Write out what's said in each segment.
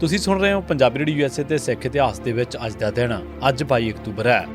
ਤੁਸੀਂ ਸੁਣ ਰਹੇ ਹੋ ਪੰਜਾਬੀ ਰੇਡੀਓ ਯੂਐਸਏ ਤੇ ਸਿੱਖ ਇਤਿਹਾਸ ਦੇ ਵਿੱਚ ਅੱਜ ਦਾ ਦਿਨ। ਅੱਜ 22 ਅਕਤੂਬਰ ਹੈ।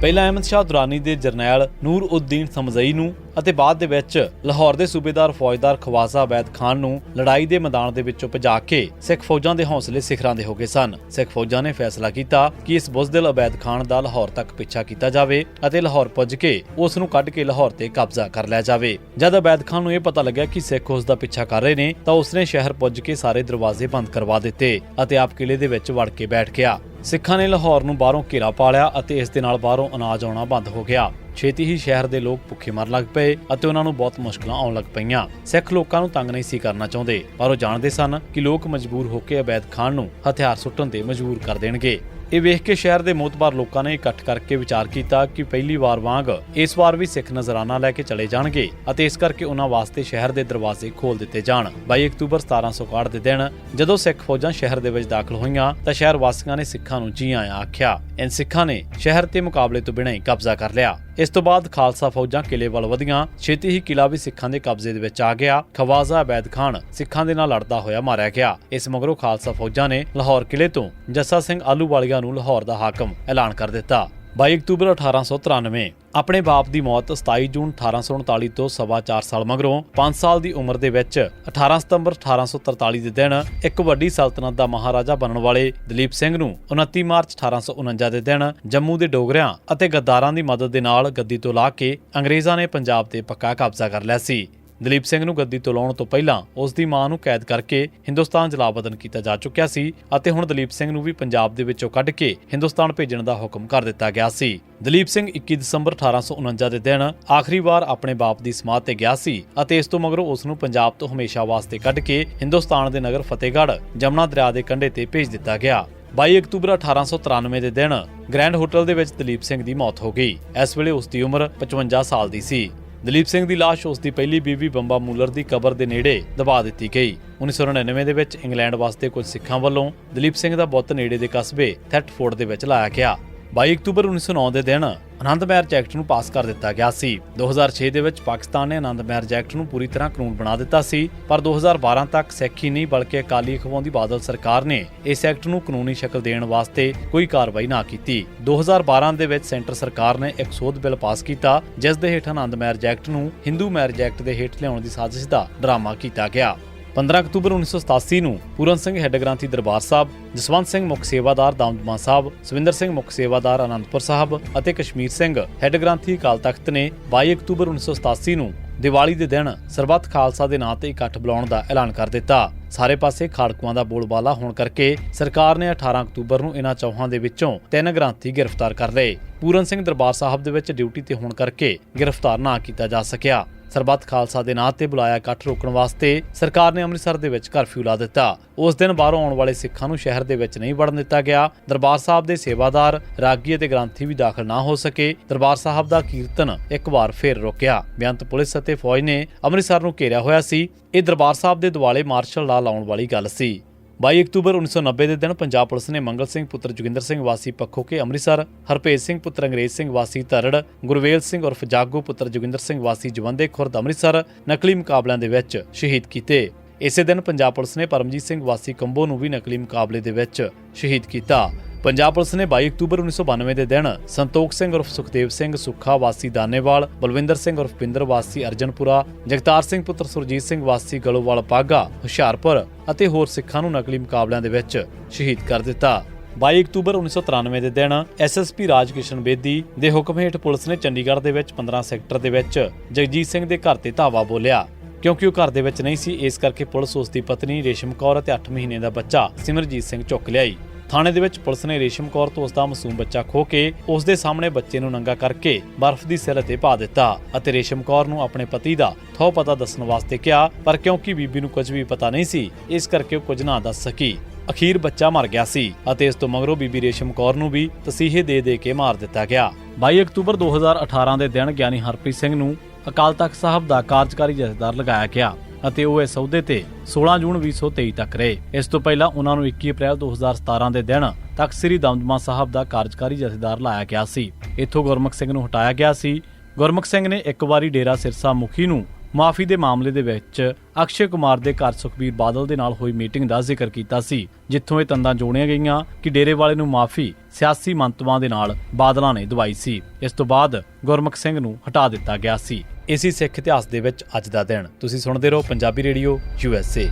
ਪਹਿਲਾਂ ਅਹਿਮਦ ਸ਼ਾਹ ਦੁਰਾਨੀ ਦੇ ਜਰਨੈਲ ਨੂਰ ਉদ্ਦੀਨ ਸਮਜ਼ਈ ਨੂੰ ਅਤੇ ਬਾਅਦ ਦੇ ਵਿੱਚ ਲਾਹੌਰ ਦੇ ਸੂਬੇਦਾਰ ਫੌਜਦਾਰ ਖਵਾਜ਼ਾ ਅਬੈਦ ਖਾਨ ਨੂੰ ਲੜਾਈ ਦੇ ਮੈਦਾਨ ਦੇ ਵਿੱਚੋਂ ਭਜਾ ਕੇ ਸਿੱਖ ਫੌਜਾਂ ਦੇ ਹੌਸਲੇ ਸਿਖਰਾਂ ਦੇ ਹੋ ਗਏ ਸਨ। ਸਿੱਖ ਫੌਜਾਂ ਨੇ ਫੈਸਲਾ ਕੀਤਾ ਕਿ ਇਸ ਬੁਜ਼ਦਿਲ ਅਬੈਦ ਖਾਨ ਦਾ ਲਾਹੌਰ ਤੱਕ ਪਿੱਛਾ ਕੀਤਾ ਜਾਵੇ ਅਤੇ ਲਾਹੌਰ ਪੁੱਜ ਕੇ ਉਸ ਨੂੰ ਕੱਢ ਕੇ ਲਾਹੌਰ ਤੇ ਕਬਜ਼ਾ ਕਰ ਲਿਆ ਜਾਵੇ। ਜਦ ਅਬੈਦ ਖਾਨ ਨੂੰ ਇਹ ਪਤਾ ਲੱਗਿਆ ਕਿ ਸਿੱਖ ਉਸ ਦਾ ਪਿੱਛਾ ਕਰ ਰਹੇ ਨੇ ਤਾਂ ਉਸਨੇ ਸ਼ਹਿਰ ਪੁੱਜ ਕੇ ਸਾਰੇ ਦਰਵਾਜ਼ੇ ਬੰਦ ਕਰਵਾ ਦਿੱਤੇ ਅਤੇ ਆਪ ਕਿਲੇ ਦੇ ਵਿੱਚ ਵੜ ਕੇ ਬੈਠ ਗਿਆ। ਸਿੱਖਾਂ ਨੇ ਲਾਹੌਰ ਨੂੰ ਬਾਹਰੋਂ ਘੇਰਾ ਪਾ ਲਿਆ ਅਤੇ ਇਸ ਦੇ ਨਾਲ ਬਾਹਰੋਂ ਅਨਾਜ ਆਉਣਾ ਬੰਦ ਹੋ ਗਿਆ। ਛੇਤੀ ਹੀ ਸ਼ਹਿਰ ਦੇ ਲੋਕ ਭੁੱਖੇ ਮਰਨ ਲੱਗ ਪਏ ਅਤੇ ਉਹਨਾਂ ਨੂੰ ਬਹੁਤ ਮੁਸ਼ਕਲਾਂ ਆਉਣ ਲੱਗ ਪਈਆਂ। ਸਿੱਖ ਲੋਕਾਂ ਨੂੰ ਤੰਗ ਨਹੀਂ ਸੀ ਕਰਨਾ ਚਾਹੁੰਦੇ, ਪਰ ਉਹ ਜਾਣਦੇ ਸਨ ਕਿ ਲੋਕ ਮਜਬੂਰ ਹੋ ਕੇ ਅਬੈਦ ਖਾਨ ਨੂੰ ਹਥਿਆਰ ਸੁੱਟਣ ਤੇ ਮਜਬੂਰ ਕਰ ਦੇਣਗੇ। ਇਹ ਵੇਖ ਕੇ ਸ਼ਹਿਰ ਦੇ ਮੋਤਬਾਰ ਲੋਕਾਂ ਨੇ ਇਕੱਠ ਕਰਕੇ ਵਿਚਾਰ ਕੀਤਾ ਕਿ ਪਹਿਲੀ ਵਾਰ ਵਾਂਗ ਇਸ ਵਾਰ ਵੀ ਸਿੱਖ ਨਜ਼ਰਾਨਾ ਲੈ ਕੇ ਚਲੇ ਜਾਣਗੇ ਅਤੇ ਇਸ ਕਰਕੇ ਉਹਨਾਂ ਵਾਸਤੇ ਸ਼ਹਿਰ ਦੇ ਦਰਵਾਜ਼ੇ ਖੋਲ ਦਿੱਤੇ ਜਾਣ। 22 ਅਕਤੂਬਰ 1761 ਦੇ ਦਿਨ ਜਦੋਂ ਸਿੱਖ ਫੌਜਾਂ ਸ਼ਹਿਰ ਦੇ ਵਿੱਚ ਦਾਖਲ ਹੋਈਆਂ ਤਾਂ ਸ਼ਹਿਰ ਵਾਸੀਆਂ ਨੇ ਸਿੱਖਾਂ ਨੂੰ ਜੀ ਆਇਆਂ ਆਖਿਆ। ਇਨ ਸਿੱਖਾਂ ਨੇ ਸ਼ਹਿਰ ਤੇ ਮੁਕਾਬਲੇ ਤੋਂ ਬਿਨਾਂ ਹੀ ਕਬਜ਼ਾ ਕਰ ਲਿਆ। ਇਸ ਤੋਂ ਬਾਅਦ ਖਾਲਸਾ ਫੌਜਾਂ ਕਿਲੇ ਵੱਲ ਵਧੀਆਂ, ਛੇਤੀ ਹੀ ਕਿਲਾ ਵੀ ਸਿੱਖਾਂ ਦੇ ਕਬਜ਼ੇ ਦੇ ਵਿੱਚ ਆ ਗਿਆ। ਖਵਾਜ਼ਾ ਅਬੈਦ ਖਾਨ ਸਿੱਖਾਂ ਦੇ ਨਾਲ ਲੜਦਾ ਹੋਇਆ ਮਾਰਿਆ ਗਿਆ। ਇਸ ਮਗਰੋਂ ਖਾਲਸਾ ਫੌਜਾਂ ਨੇ ਲਾਹੌਰ ਕਿਲੇ ਤੋਂ ਜੱਸਾ ਸਿੰਘ ਆਲੂਵਾਲੀਆ ਨੂੰ ਲਾਹੌਰ ਦਾ ਹਾਕਮ ਐਲਾਨ ਕਰ ਦਿੱਤਾ। 22 ਅਕਤੂਬਰ 1893 ਆਪਣੇ ਬਾਪ ਦੀ ਮੌਤ 27 ਜੂਨ 1839 ਤੋਂ ਸਵਾ 4 ਸਾਲ ਮਗਰੋਂ 5 ਸਾਲ ਦੀ ਉਮਰ ਦੇ ਵਿੱਚ 18 ਸਤੰਬਰ 1843 ਦੇ ਦਿਨ ਇੱਕ ਵੱਡੀ ਸਲਤਨਤ ਦਾ ਮਹਾਰਾਜਾ ਬਣਨ ਵਾਲੇ ਦਲੀਪ ਸਿੰਘ ਨੂੰ 29 ਮਾਰਚ 1849 ਦੇ ਦਿਨ ਜੰਮੂ ਦੇ ਡੋਗਰਿਆਂ ਅਤੇ ਗੱਦਾਰਾਂ ਦੀ ਮਦਦ ਦੇ ਨਾਲ ਗੱਦੀ ਤੋਂ ਲਾ ਕੇ ਅੰਗਰੇਜ਼ਾਂ ਨੇ ਪੰਜਾਬ ਤੇ ਪੱਕਾ ਕਬਜ਼ਾ ਕਰ ਲਿਆ ਸੀ। ਦਲੀਪ ਸਿੰਘ ਨੂੰ ਗੱਦੀ ਤੋਂ ਲਾਉਣ ਤੋਂ ਪਹਿਲਾਂ ਉਸ ਦੀ ਮਾਂ ਨੂੰ ਕੈਦ ਕਰਕੇ ਹਿੰਦੁਸਤਾਨ ਜਲਾਵਤਨ ਕੀਤਾ ਜਾ ਚੁੱਕਿਆ ਸੀ ਅਤੇ ਹੁਣ ਦਲੀਪ ਸਿੰਘ ਨੂੰ ਵੀ ਪੰਜਾਬ ਦੇ ਵਿੱਚੋਂ ਕੱਢ ਕੇ ਹਿੰਦੁਸਤਾਨ ਭੇਜਣ ਦਾ ਹੁਕਮ ਕਰ ਦਿੱਤਾ ਗਿਆ ਸੀ। ਦਲੀਪ ਸਿੰਘ 21 ਦਸੰਬਰ 1849 ਦੇ ਦਿਨ ਆਖਰੀ ਵਾਰ ਆਪਣੇ ਬਾਪ ਦੀ ਸਮਾਧ ਤੇ ਗਿਆ ਸੀ ਅਤੇ ਇਸ ਤੋਂ ਮਗਰੋਂ ਉਸ ਨੂੰ ਪੰਜਾਬ ਤੋਂ ਹਮੇਸ਼ਾ ਵਾਸਤੇ ਕੱਢ ਕੇ ਹਿੰਦੁਸਤਾਨ ਦੇ ਨਗਰ ਫਤਿਹਗੜ੍ਹ, ਜਮਨਾ ਦਰਿਆ ਦੇ ਕੰਢੇ ਤੇ ਭੇਜ ਦਿੱਤਾ ਗਿਆ। 22 ਅਕਤੂਬਰ 1893 ਦੇ ਦਿਨ ਗ੍ਰੈਂਡ ਹੋਟਲ ਦੇ ਵਿੱਚ ਦਲੀਪ ਸਿੰਘ ਦੀ ਮੌਤ ਹੋ ਗਈ। ਇਸ ਵੇਲੇ ਉਸ ਦੀ ਉਮਰ 55 ਸਾਲ ਦੀ ਸੀ। ਦਲੀਪ ਸਿੰਘ ਦੀ ਲਾਸ਼ ਉਸ ਦੀ ਪਹਿਲੀ ਬੀਵੀ ਬੰਬਾ ਮੂਲਰ ਦੀ ਕਬਰ ਦੇ ਨੇੜੇ ਦਬਾ ਦਿੱਤੀ ਗਈ। 1999 ਦੇ ਵਿੱਚ ਇੰਗਲੈਂਡ ਵਾਸਤੇ ਕੁਝ ਸਿੱਖਾਂ ਵੱਲੋਂ ਦਲੀਪ ਸਿੰਘ ਦਾ ਬੁੱਤ ਨੇੜੇ ਦੇ ਕਸਬੇ ਥੈਟਫੋਰਡ ਦੇ ਵਿੱਚ ਲਾਇਆ ਗਿਆ। 22 ਅਕਤੂਬਰ 1909 ਦੇ ਦਿਨ ਆਨੰਦ ਮੈਰਿਜ ਐਕਟ ਨੂੰ ਪਾਸ ਕਰ ਦਿੱਤਾ ਗਿਆ ਸੀ। 2006 ਦੇ ਵਿੱਚ ਪਾਕਿਸਤਾਨ ਨੇ ਆਨੰਦ ਮੈਰਜ ਐਕਟ ਨੂੰ ਪੂਰੀ ਤਰ੍ਹਾਂ ਕਾਨੂੰਨ ਬਣਾ ਦਿੱਤਾ ਸੀ, ਪਰ 2012 ਤੱਕ ਸੈਖੀ ਨਹੀਂ, ਬਲਕਿ ਅਕਾਲੀ ਅਖਵਾਉਂਦੀ ਬਾਦਲ ਸਰਕਾਰ ਨੇ ਇਸ ਐਕਟ ਨੂੰ ਕਾਨੂੰਨੀ ਸ਼ਕਲ ਦੇਣ ਵਾਸਤੇ ਕੋਈ ਕਾਰਵਾਈ ਨਾ ਕੀਤੀ। 2012 ਦੇ ਵਿੱਚ ਸੈਂਟਰ ਸਰਕਾਰ ਨੇ ਇੱਕ ਸੋਧ ਬਿੱਲ ਪਾਸ ਕੀਤਾ, ਜਿਸ ਦੇ ਹੇਠ ਆਨੰਦ ਮੈਰਿਜ ਐਕਟ ਨੂੰ ਹਿੰਦੂ ਮੈਰਿਜ ਐਕਟ ਦੇ ਹੇਠ ਲਿਆਉਣ ਦੀ ਸਾਜ਼ਿਸ਼ ਦਾ ਡਰਾਮਾ ਕੀਤਾ ਗਿਆ। 15 ਅਕਤੂਬਰ 1987 ਨੂੰ ਪੂਰਨ ਸਿੰਘ ਹੈੱਡ ਗ੍ਰਾਂਥੀ ਦਰਬਾਰ ਸਾਹਿਬ, ਜਸਵੰਤ ਸਿੰਘ ਮੁੱਖ ਸੇਵਾਦਾਰ ਦਮਦਮਾ ਸਾਹਿਬ, ਸਵਿੰਦਰ ਸਿੰਘ ਮੁੱਖ ਸੇਵਾਦਾਰ ਅਨੰਦਪੁਰ ਸਾਹਿਬ ਅਤੇ ਕਸ਼ਮੀਰ ਸਿੰਘ ਹੈੱਡ ਗ੍ਰਾਂਥੀ ਅਕਾਲ ਤਖਤ ਨੇ 22 ਅਕਤੂਬਰ 1987 ਨੂੰ ਦੀਵਾਲੀ ਦੇ ਦਿਨ ਸਰਬੱਤ ਖਾਲਸਾ ਦੇ ਨਾਂ ਤੇ ਇਕੱਠ ਬੁਲਾਉਣ ਦਾ ਐਲਾਨ ਕਰ ਦਿੱਤਾ। ਸਾਰੇ ਪਾਸੇ ਖਾੜਕੂਆਂ ਦਾ ਬੋਲਬਾਲਾ ਹੋਣ ਕਰਕੇ ਸਰਕਾਰ ਨੇ 18 ਅਕਤੂਬਰ ਨੂੰ ਇਹਨਾਂ ਚੌਹਾਂ ਦੇ ਵਿੱਚੋਂ ਤਿੰਨ ਗ੍ਰਾਂਥੀ ਗ੍ਰਿਫਤਾਰ ਕਰ ਲਏ। ਪੂਰਨ ਸਿੰਘ ਦਰਬਾਰ ਸਾਹਿਬ ਦੇ ਵਿੱਚ ਡਿਊਟੀ ਤੇ ਹੋਣ ਕਰਕੇ ਗ੍ਰਿਫਤਾਰ ਨਾ ਕੀਤਾ ਜਾ ਸਕਿਆ। ਸਰਬੱਤ ਖਾਲਸਾ ਦੇ ਨਾਂ ਤੇ ਬੁਲਾਇਆ ਇਕੱਠ ਰੋਕਣ ਵਾਸਤੇ ਸਰਕਾਰ ਨੇ ਅੰਮ੍ਰਿਤਸਰ ਦੇ ਵਿੱਚ ਕਰਫਿਊ ਲਾ ਦਿੱਤਾ। ਉਸ ਦਿਨ ਬਾਹਰੋਂ ਆਉਣ ਵਾਲੇ ਸਿੱਖਾਂ ਨੂੰ ਸ਼ਹਿਰ ਦੇ ਵਿੱਚ ਨਹੀਂ ਵੜਨ ਦਿੱਤਾ ਗਿਆ। ਦਰਬਾਰ ਸਾਹਿਬ ਦੇ ਸੇਵਾਦਾਰ, ਰਾਗੀ ਅਤੇ ਗ੍ਰੰਥੀ ਵੀ ਦਾਖਲ ਨਾ ਹੋ ਸਕੇ। ਦਰਬਾਰ ਸਾਹਿਬ ਦਾ ਕੀਰਤਨ ਇੱਕ ਵਾਰ ਫੇਰ ਰੁਕਿਆ। ਬੇਅੰਤ ਪੁਲਿਸ ਅਤੇ ਫੌਜ ਨੇ ਅੰਮ੍ਰਿਤਸਰ ਨੂੰ ਘੇਰਿਆ ਹੋਇਆ ਸੀ। ਇਹ ਦਰਬਾਰ ਸਾਹਿਬ ਦੇ ਦੁਆਲੇ ਮਾਰਸ਼ਲ ਲਾ ਲਾਉਣ ਵਾਲੀ ਗੱਲ ਸੀ। 22 ਅਕਤੂਬਰ 1990 ਦੇ ਦਿਨ ਪੰਜਾਬ ਪੁਲਿਸ ਨੇ ਮੰਗਲ ਸਿੰਘ ਪੁੱਤਰ ਜੋਗਿੰਦਰ ਸਿੰਘ ਵਾਸੀ ਪੱਖੋਕੇ ਅੰਮ੍ਰਿਤਸਰ, ਹਰਪੇਜ ਸਿੰਘ ਪੁੱਤਰ ਅੰਗਰੇਜ਼ ਸਿੰਘ ਵਾਸੀ ਧਰੜ, ਗੁਰਵੇਲ ਸਿੰਘ ਉਰਫ ਜਾਗੋ ਪੁੱਤਰ ਜੋਗਿੰਦਰ ਸਿੰਘ ਵਾਸੀ ਜਵੰਦੇ ਖੁਰਦ ਅੰਮ੍ਰਿਤਸਰ ਨਕਲੀ ਮੁਕਾਬਲਿਆਂ ਦੇ ਵਿੱਚ ਸ਼ਹੀਦ ਕੀਤੇ। ਇਸੇ ਦਿਨ ਪੰਜਾਬ ਪੁਲਿਸ ਨੇ ਪਰਮਜੀਤ ਸਿੰਘ ਵਾਸੀ ਕੰਬੋ ਨੂੰ ਵੀ ਨਕਲੀ ਮੁਕਾਬਲੇ ਦੇ ਵਿੱਚ ਸ਼ਹੀਦ ਕੀਤਾ। ਪੰਜਾਬ ਪੁਲਿਸ ਨੇ 22 ਅਕਤੂਬਰ 1992 ਦੇ ਦਿਨ ਸੰਤੋਖ ਸਿੰਘ ਉਰਫ ਸੁਖਦੇਵ ਸਿੰਘ ਸੁੱਖਾ ਵਾਸੀ ਦਾਨੇਵਾਲ, ਬਲਵਿੰਦਰ ਸਿੰਘ ਉਰਫ ਪਿੰਦਰ ਵਾਸੀ ਅਰਜਨਪੁਰਾ, ਜਗਤਾਰ ਸਿੰਘ ਪੁੱਤਰ ਸੁਰਜੀਤ ਸਿੰਘ ਵਾਸੀ ਗਲੋਵਾਲ ਪਾਗਾ, ਹੁਸ਼ਿਆਰਪੁਰ ਅਤੇ ਹੋਰ ਸਿੱਖਾਂ ਨੂੰ ਨਕਲੀ ਮੁਕਾਬਲਿਆਂ ਦੇ ਵਿੱਚ ਸ਼ਹੀਦ ਕਰ ਦਿੱਤਾ। 22 ਅਕਤੂਬਰ 1993 ਦੇ ਦਿਨ ਐਸਐਸਪੀ ਰਾਜਕਿਸ਼ਨ ਬੇਦੀ ਦੇ ਹੁਕਮ ਹੇਠ ਪੁਲਿਸ ਨੇ ਚੰਡੀਗੜ੍ਹ ਦੇ ਵਿੱਚ 15 ਸੈਕਟਰ ਦੇ ਵਿੱਚ ਜਗਜੀਤ ਸਿੰਘ ਦੇ ਘਰ ਤੇ ਧਾਵਾ ਬੋਲਿਆ। ਕਿਉਂਕਿ ਉਹ ਘਰ ਦੇ ਵਿੱਚ ਨਹੀਂ ਸੀ, ਇਸ ਕਰਕੇ ਪੁਲਿਸ ਉਸ ਦੀ ਪਤਨੀ ਰੇਸ਼ਮ ਕੌਰ ਅਤੇ 8 ਮਹੀਨੇ ਦਾ ਬੱਚਾ ਸਿਮਰਜੀਤ ਸਿੰਘ ਚੁੱਕ ਲਿਆਈ। ਥਾਣੇ ਦੇ ਵਿੱਚ ਪੁਲਿਸ ਨੇ ਰੇਸ਼ਮ ਕੌਰ ਤੋਂ ਉਸ ਦਾ ਮਾਸੂਮ ਬੱਚਾ ਖੋ ਕੇ ਉਸ ਦੇ ਸਾਹਮਣੇ ਬੱਚੇ ਨੂੰ ਨੰਗਾ ਕਰਕੇ ਬਰਫ਼ ਦੀ ਸਿਰ ਤੇ ਪਾ ਦਿੱਤਾ ਅਤੇ ਰੇਸ਼ਮ ਕੌਰ ਨੂੰ ਆਪਣੇ ਪਤੀ ਦਾ ਥੋ ਪਤਾ ਦੱਸਣ ਵਾਸਤੇ ਕਿਹਾ, ਪਰ ਕਿਉਂਕਿ ਬੀਬੀ ਨੂੰ ਕੁਝ ਵੀ ਪਤਾ ਨਹੀਂ ਸੀ, ਇਸ ਕਰਕੇ ਉਹ ਕੁਝ ਨਾ ਦੱਸ ਸਕੀ। ਅਖੀਰ ਬੱਚਾ ਮਰ ਗਿਆ ਸੀ ਅਤੇ ਇਸ ਤੋਂ ਮਗਰੋਂ ਬੀਬੀ ਰੇਸ਼ਮ ਕੌਰ ਨੂੰ ਵੀ ਤਸੀਹੇ ਦੇ ਦੇ ਕੇ ਮਾਰ ਦਿੱਤਾ ਗਿਆ। 22 ਅਕਤੂਬਰ 2018 ਦੇ ਦਿਨ ਗਿਆਨੀ ਹਰਪ੍ਰੀਤ ਸਿੰਘ ਨੂੰ ਅਕਾਲ ਤਖਤ ਸਾਹਿਬ ਦਾ ਕਾਰਜਕਾਰੀ ਜਥੇਦਾਰ ਲਗਾਇਆ ਗਿਆ। ਅਤੇ ਉਹ ਇਸ ਅਹੁਦੇ ਤੇ 16 ਜੂਨ 2023 ਤੱਕ ਰਹੇ। ਇਸ ਤੋਂ ਪਹਿਲਾਂ ਉਹਨਾਂ ਨੂੰ 21 ਅਪ੍ਰੈਲ 2017 ਦੇ ਦਿਨ ਤੱਕ ਸ੍ਰੀ ਦਮਦਮਾ ਸਾਹਿਬ ਦਾ ਕਾਰਜਕਾਰੀ ਜਥੇਦਾਰ ਲਾਇਆ ਗਿਆ ਸੀ। ਇੱਥੋਂ ਗੁਰਮੁਖ ਸਿੰਘ ਨੂੰ ਹਟਾਇਆ ਗਿਆ ਸੀ। ਗੁਰਮੁਖ ਸਿੰਘ ਨੇ ਇੱਕ ਵਾਰੀ ਡੇਰਾ ਸਿਰਸਾ ਮੁਖੀ ਨੂੰ ਮਾਫੀ ਦੇ ਮਾਮਲੇ ਦੇ ਵਿੱਚ ਅਕਸ਼ੇ ਕੁਮਾਰ ਦੇ ਘਰ ਸੁਖਬੀਰ ਬਾਦਲ ਦੇ ਨਾਲ ਹੋਈ ਮੀਟਿੰਗ ਦਾ ਜ਼ਿਕਰ ਕੀਤਾ ਸੀ, ਜਿੱਥੋਂ ਇਹ ਤੰਦਾਂ ਜੋੜੀਆਂ ਗਈਆਂ ਕਿ ਡੇਰੇ ਵਾਲੇ ਨੂੰ ਮਾਫੀ ਸਿਆਸੀ ਮੰਤਵਾਂ ਦੇ ਨਾਲ ਬਾਦਲਾਂ ਨੇ ਦਵਾਈ ਸੀ। ਇਸ ਤੋਂ ਬਾਅਦ ਗੁਰਮੁਖ ਸਿੰਘ ਨੂੰ ਹਟਾ ਦਿੱਤਾ ਗਿਆ ਸੀ। ਇਸੇ ਸਿੱਖ ਇਤਿਹਾਸ ਦੇ ਵਿੱਚ ਅੱਜ ਦਾ ਦਿਨ। ਤੁਸੀਂ ਸੁਣਦੇ ਰਹੋ Punjabi radio, U S A.